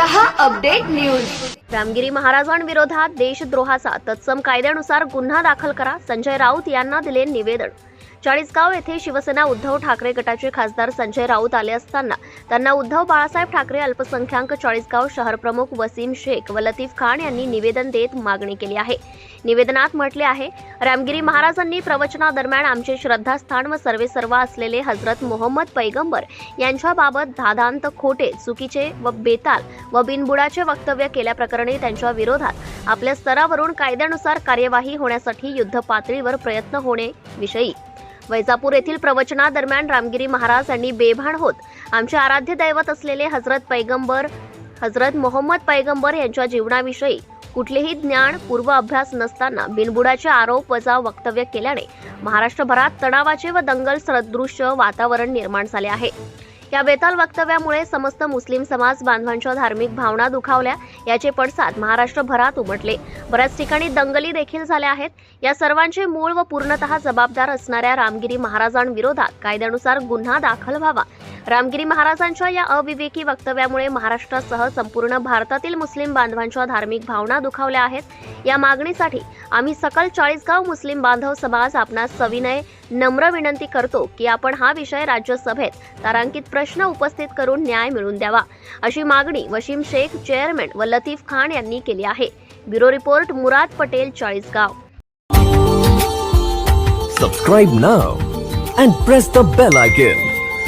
रहा update news. Ramgiri महाराजांविरोधात देशद्रोहाचा तत्सम कायद्यानुसार गुन्हा दाखल करा संजय राऊत यांना दिले निवेदन। चाळीसगाव येथे शिवसेना उद्धव ठाकरे गटाचे खासदार संजय राऊत आले असताना त्यांना उद्धव बाळासाहेब ठाकरे अल्पसंख्याक चाळीसगाव शहर प्रमुख वसीम शेख व लतीफ खान यांनी निवेदन देत मागणी केली आहे. निवेदनात म्हटले आहे रामगिरी महाराजांनी प्रवचनादरम्यान आमचे श्रद्धास्थान व सर्वेसर्वा असलेले हजरत मोहम्मद पैगंबर यांच्याबाबत धादांत खोटे चुकीचे व बेताल व बिनबुडाचे वक्तव्य केल्याप्रकरणी त्यांच्या विरोधात आपल्या स्तरावरून कायद्यानुसार कार्यवाही होण्यासाठी युद्ध पातळीवर प्रयत्न होणे विषयी. वैजापूर येथील प्रवचनादरम्यान रामगिरी महाराज यांनी बेभान होत आमचे आराध्य दैवत असलेले हजरत पैगंबर हजरत मोहम्मद पैगंबर यांच्या जीवनाविषयी कुठलेही ज्ञान पूर्व अभ्यास नसताना बिनबुडाचे आरोप वजा वक्तव्य केल्याने महाराष्ट्रभरात तणावाचे व दंगल सदृश्य वातावरण निर्माण झाले आहे. या बेताल वक्तव्यामुळे समस्त मुस्लिम समाज बांधवांच्या धार्मिक भावना दुखावल्या याचे पडसाद महाराष्ट्रभरात उमटले. बऱ्याच ठिकाणी दंगली देखील झाल्या आहेत. या सर्वांचे मूळ व पूर्णतः जबाबदार असणाऱ्या रामगिरी महाराजांविरोधात कायद्यानुसार गुन्हा दाखल व्हावा रामगिरी महाराजांच्या या अविवेकी वक्तव्यामुळे महाराष्ट्रासह संपूर्ण भारतातील मुस्लिम बांधवांच्या धार्मिक भावना दुखावल्या आहेत. या मागणीसाठी आम्ही सकल चाळीसगाव मुस्लिम बांधव समाज आपणास सविनय नम्र विनंती करतो की आपण हा विषय राज्यसभेत तारांकित प्रश्न उपस्थित करून न्याय मिळवून द्यावा अशी मागणी वशीम शेख चेअरमॅन व लतीफ खान यांनी केली आहे. Bureau report Murad Patel Chalisgaon. Subscribe now and press the bell icon